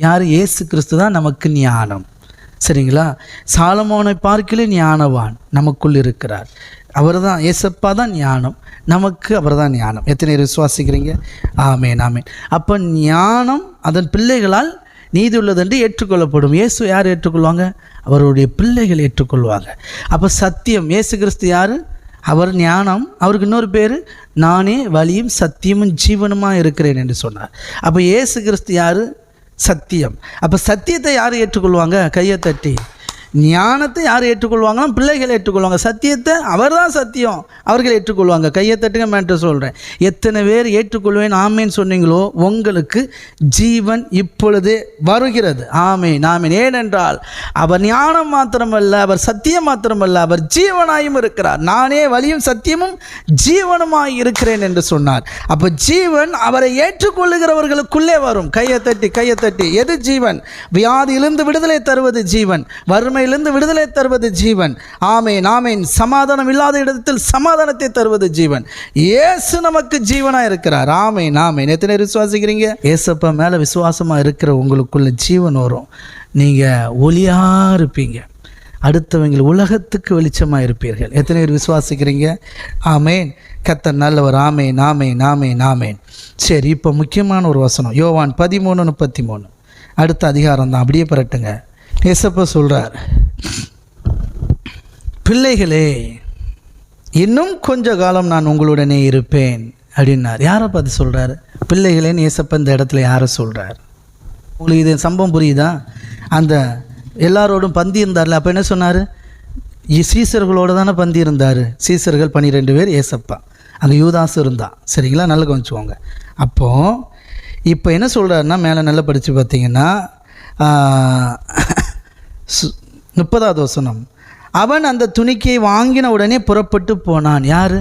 யார்? இயேசு கிறிஸ்து தான் நமக்கு ஞானம். சரிங்களா? சாலமோனை பார்க்கலே ஞானவான் நமக்குள் இருக்கிறார். அவர் தான் ஏசப்பா தான் ஞானம். நமக்கு அவர் தான் ஞானம். எத்தனை பேர் விசுவாசிக்கிறீங்க? ஆமேன் ஆமேன். அப்போ ஞானம் அதன் பிள்ளைகளால் நீதி உள்ளதென்று ஏற்றுக்கொள்ளப்படும். இயேசு யார் ஏற்றுக்கொள்வாங்க? அவருடைய பிள்ளைகள் ஏற்றுக்கொள்வாங்க. அப்போ சத்தியம் இயேசு கிறிஸ்து யார்? அவர் ஞானம். அவருக்கு இன்னொரு பேர் நானே வழியும் சத்தியமும் ஜீவனுமாக இருக்கிறேன் என்று சொன்னார். அப்போ இயேசு கிறிஸ்து யார்? சத்தியம். அப்போ சத்தியத்தை யார் ஏற்றுக்கொள்வாங்க? கையை தட்டி. ஞானத்தை யார் ஏற்றுக்கொள்வாங்கன்னா பிள்ளைகள் ஏற்றுக்கொள்வாங்க. சத்தியத்தை அவர் தான் சத்தியம். அவர்கள் ஏற்றுக்கொள்வாங்க. கையை தட்டுங்க மேட்டு சொல்கிறேன் எத்தனை பேர் ஏற்றுக்கொள்வேன் ஆமேன்னு சொன்னீங்களோ உங்களுக்கு ஜீவன் இப்பொழுதே வருகிறது. ஆமேன் ஆமேன். ஏனென்றால் அவர் ஞானம் மாத்திரமல்ல அவர் சத்தியம் மாத்திரமல்ல அவர் ஜீவனாயும் இருக்கிறார். நானே வழியும் சத்தியமும் ஜீவனுமாய் இருக்கிறேன் என்று சொன்னார். அப்போ ஜீவன் அவரை ஏற்றுக்கொள்ளுகிறவர்களுக்குள்ளே வரும். கையை தட்டி கையை தட்டி. எது ஜீவன்? வியாதியிலிருந்து விடுதலை தருவது ஜீவன். வறுமை வறுமையிலிருந்து விடுதலை தருவது ஜீவன். ஆமேன் ஆமேன். சமாதானம் இல்லாத இடத்தில் சமாதானத்தை தருவது ஜீவன். இயேசு நமக்கு ஜீவனாக இருக்கிறார். ஆமேன் ஆமேன். எத்தனை பேர் விசுவாசிக்கிறீங்க? ஏசப்பா மேலே விசுவாசமாக இருக்கிற உங்களுக்குள்ள ஜீவன் வரும். நீங்கள் ஒளியாக இருப்பீங்க. அடுத்தவங்க உலகத்துக்கு வெளிச்சமாக இருப்பீர்கள். எத்தனை பேர் விசுவாசிக்கிறீங்க? ஆமேன். கத்தர் நல்லவர். ஆமேன் ஆமேன் ஆமேன் ஆமேன். சரி இப்போ முக்கியமான ஒரு வசனம். யோவான் பதிமூணு முப்பத்தி மூணு. அடுத்த அதிகாரம் தான். அப்படியே பரட்டுங்க. ஏசப்பா சொல்கிறார் பிள்ளைகளே இன்னும் கொஞ்ச காலம் நான் உங்களுடனே இருப்பேன். அப்படின்னார். யாரை பார்த்து சொல்கிறார் பிள்ளைகளேன்னு ஏசப்பா இந்த இடத்துல யாரை சொல்கிறார் உங்களுக்கு இது சம்பவம் புரியுதா? அந்த எல்லாரோடும் பந்தி இருந்தார்ல அப்போ என்ன சொன்னார்? சீசர்களோடு தானே பந்தி இருந்தார். சீசர்கள் பன்னிரெண்டு பேர் ஏசப்பா. அங்கே யூதாஸ் இருந்தான் சரிங்களா? நல்லா கவனிச்சுக்கோங்க. அப்போது இப்போ என்ன சொல்கிறாருன்னா மேலே நல்லா படித்து பார்த்தீங்கன்னா முப்பதாவது வசனம். அவன் அந்த துணிக்கை வாங்கின உடனே புறப்பட்டு போனான். யார்?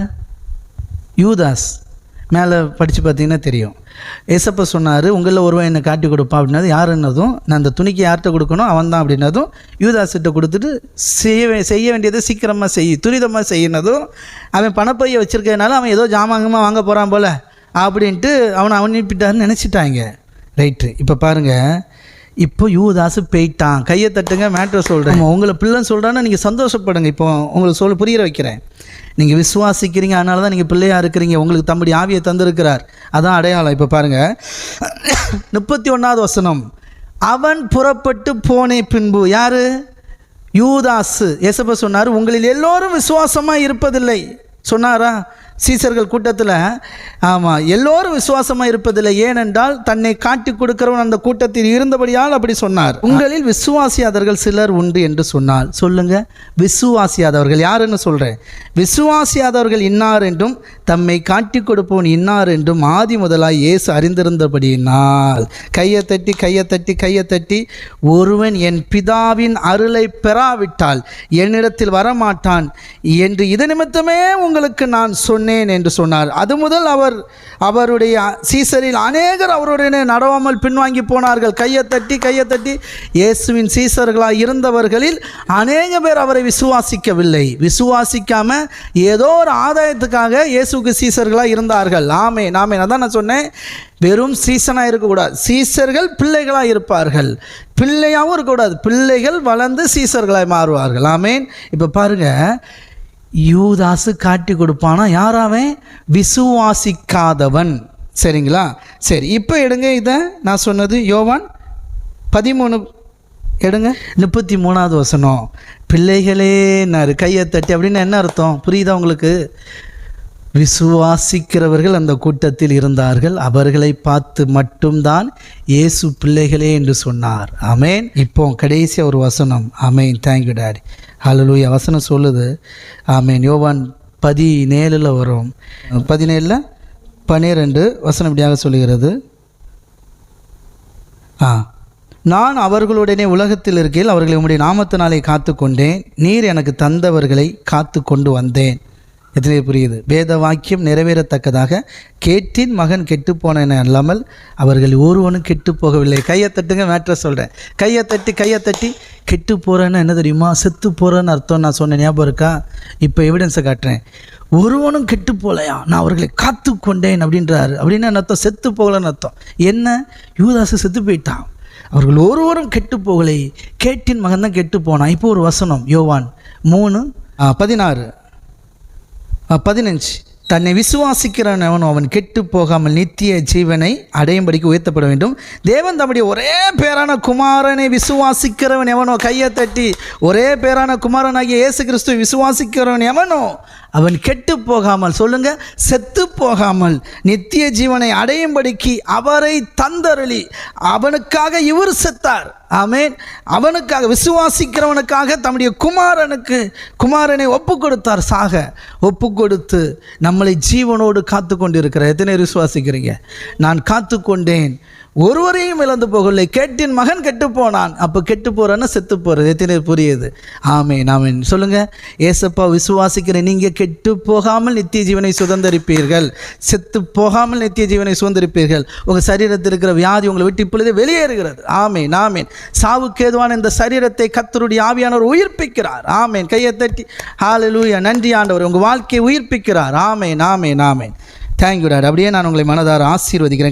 யூதாஸ். மேலே படித்து பார்த்தீங்கன்னா தெரியும். எசப்ப சொன்னார் உங்களில் ஒருவன் என்னை காட்டி கொடுப்பான். அப்படின்னது யாருன்னதும்? நான் அந்த துணிக்கு யார்கிட்ட கொடுக்கணும்? அவன் தான் அப்படின்னதும் யூதாஸ்கிட்ட கொடுத்துட்டு செய்ய செய்ய வேண்டியதை சீக்கிரமாக செய் துரிதமாக செய்யினதும் அவன் பணப்பையை வச்சுருக்கனால அவன் ஏதோ ஜாமாங்கமாக வாங்க போகிறான் போல். அப்படின்ட்டு அவனை அவன் அனுப்பிட்டாருன்னு நினச்சிட்டாங்க. ரைட்டு. இப்போ பாருங்கள் இப்போ யூதாசு போயிட்டான். கையை தட்டுங்க மேட்ரை சொல்கிறேன் உங்களை பிள்ளைன்னு சொல்கிறான்னா நீங்கள் சந்தோஷப்படுங்க. இப்போ உங்களுக்கு சொல்ல புரிய வைக்கிறேன். நீங்கள் விசுவாசிக்கிறீங்க அதனால தான் நீங்கள் பிள்ளையாக இருக்கிறீங்க. உங்களுக்கு தம்படி ஆவியை தந்திருக்கிறார். அதான் அடையாளம். இப்போ பாருங்கள் முப்பத்தி ஒன்றாவது வசனம். அவன் புறப்பட்டு போனே பின்பு யாரு? யூதாசு. ஏசப்பா சொன்னார் உங்களில் எல்லோரும் விசுவாசமாக இருப்பதில்லை. சொன்னாரா? சீசர்கள் கூட்டத்தில் ஆமாம் எல்லோரும் விசுவாசமாக இருப்பதில்லை. ஏனென்றால் தன்னை காட்டி கொடுக்கிறவன் அந்த கூட்டத்தில் இருந்தபடியால் அப்படி சொன்னார். உங்களில் விசுவாசியாதவர்கள் சிலர் உண்டு என்று சொன்னால் சொல்லுங்க. விசுவாசியாதவர்கள் யாருன்னு சொல்கிறேன் விசுவாசியாதவர்கள் இன்னார் என்றும் தம்மை காட்டி கொடுப்பவன் இன்னார் என்றும் ஆதி முதலாய் இயேசு அறிந்திருந்தபடியினால் கையை தட்டி கையை தட்டி கையை தட்டி ஒருவன் என் பிதாவின் அருளை பெறாவிட்டால் என்னிடத்தில் வரமாட்டான் என்று இது நிமித்தமே உங்களுக்கு நான் சொன்னேன். என்று சொன்னார். அது முதல் அவர் அவருடைய சீசரில் அநேகர் அவருடைய நடவாமல் பின்வாங்கி போனார்கள். கையை தட்டி கையை தட்டி இயேசுவின் சீசர்களாக இருந்தவர்களில் அநேக பேர் அவரை விசுவாசிக்கவில்லை. விசுவாசிக்காம ஏதோ ஒரு ஆதாயத்துக்காக இயேசுக்கு சீசர்களாக இருந்தார்கள். ஆமே நாமே அதான் நான் சொன்னேன். வெறும் சீசனாக இருக்கக்கூடாது. சீசர்கள் பிள்ளைகளாக இருப்பார்கள். பிள்ளையாகவும் இருக்கக்கூடாது. பிள்ளைகள் வளர்ந்து சீசர்களாக மாறுவார்கள். ஆமேன். இப்போ பாருங்கள் யூதாசு காட்டி கொடுப்பானா? யாராவன் விசுவாசிக்காதவன். சரிங்களா? சரி இப்போ எடுங்க இதை. நான் சொன்னது யோவான் பதிமூணு. எடுங்க. முப்பத்தி மூணாவது வசனம் பிள்ளைகளேன்னாரு கையை தட்டி அப்படின்னு என்ன அர்த்தம்? புரியுதா உங்களுக்கு? விசுவாசிக்கிறவர்கள் அந்த கூட்டத்தில் இருந்தார்கள். அவர்களை பார்த்து மட்டும்தான் இயேசு பிள்ளைகளே என்று சொன்னார். அமேன் இப்போ கடைசி ஒரு வசனம். அமேன் தேங்க்யூ டாடி ஹalleluya வசனம் சொல்லுது. ஆமேன். யோவான் பதினேழில் வரும். பதினேழில் பன்னிரெண்டு வசனம் இப்படியாக சொல்லுகிறது. ஆ நான் அவர்களுடனே உலகத்தில் இருக்கையில் அவர்களை உம்முடைய நாமத்தினாலே காத்து கொண்டேன் நீர் எனக்கு தந்தவர்களை காத்து கொண்டு வந்தேன். எத்தனை புரியுது. வேத வாக்கியம் நிறைவேறத்தக்கதாக கேட்டின் மகன் கெட்டுப்போனேன் அல்லாமல் அவர்கள் ஒருவனும் கெட்டு போகவில்லை கையை தட்டுங்க மேட்ரை சொல்கிறேன் கையை தட்டி கையை தட்டி கெட்டு போகிறேன்னு என்ன தெரியுமா? செத்து போகிறேன்னு அர்த்தம் நான் சொன்ன ஞாபகம் இருக்கா? இப்போ எவிடன்ஸை காட்டுறேன். ஒருவனும் கெட்டு போகலையா நான் அவர்களை காத்து கொண்டேன் அப்படின்றாரு. அப்படின்னு என்ன அர்த்தம்? செத்து போகலன்னு அர்த்தம். என்ன? யூதாசு செத்து போயிட்டான். அவர்கள் ஒருவரும் கெட்டு போகலை கேட்டின் மகன் தான் கெட்டு போனான் இப்போ ஒரு வசனம் யோவான் மூணு பதினாறு. பதினஞ்சு. தன்னை விசுவாசிக்கிறவன் அவன் அவன் கெட்டு போகாமல் நித்திய ஜீவனை அடையும்படிக்கு உயர்த்தப்பட வேண்டும். தேவன் தம்முடைய ஒரே பேரான குமாரனை விசுவாசிக்கிறவன் எவனோ? கையை தட்டி. ஒரே பேரான குமாரனாகிய இயேசு கிறிஸ்துவை விசுவாசிக்கிறவன் எவனோ? அவன் கெட்டு போகாமல் சொல்லுங்க செத்து போகாமல் நித்திய ஜீவனை அடையும்படிக்கு அவரை தந்தருளி அவனுக்காக இவர் செத்தார். ஆமேன். அவனுக்காக விசுவாசிக்கிறவனுக்காக தம்முடைய குமாரனுக்கு குமாரனை ஒப்பு கொடுத்தார் சாக ஒப்பு கொடுத்து நம்மளை ஜீவனோடு காத்து கொண்டிருக்கிற எத்தனை விசுவாசிக்கிறீங்க? நான் காத்து கொண்டேன் ஒருவரையும் இழந்து போகவில்லை. கேட்டின் மகன் கெட்டு போனான். அப்போ கெட்டு போறான்னு செத்து போறது. எத்தனை புரியுது? ஆமேன் ஆமேன். சொல்லுங்க ஏசப்பா விசுவாசிக்கிற நீங்க கெட்டு போகாமல் நித்திய ஜீவனை சுதந்திரிப்பீர்கள். செத்து போகாமல் நித்திய ஜீவனை சுதந்திரிப்பீர்கள். உங்கள் சரீரத்தில் இருக்கிற வியாதி உங்களை விட்டு இப்பொழுதே வெளியேறுகிறது. ஆமேன் ஆமேன். சாவுக்கு ஏதுவான இந்த சரீரத்தை கத்தருடைய ஆவியானவர் உயிர்ப்பிக்கிறார். ஆமேன். கையை தட்டி ஹாலலூயா நன்றி ஆண்டவர். உங்கள் வாழ்க்கையை உயிர்ப்பிக்கிறார். ஆமேன் ஆமேன் ஆமேன். தேங்க்யூ டாட் அப்படியே நான் உங்களை மனதார ஆசீர்வதிக்கிறேன்.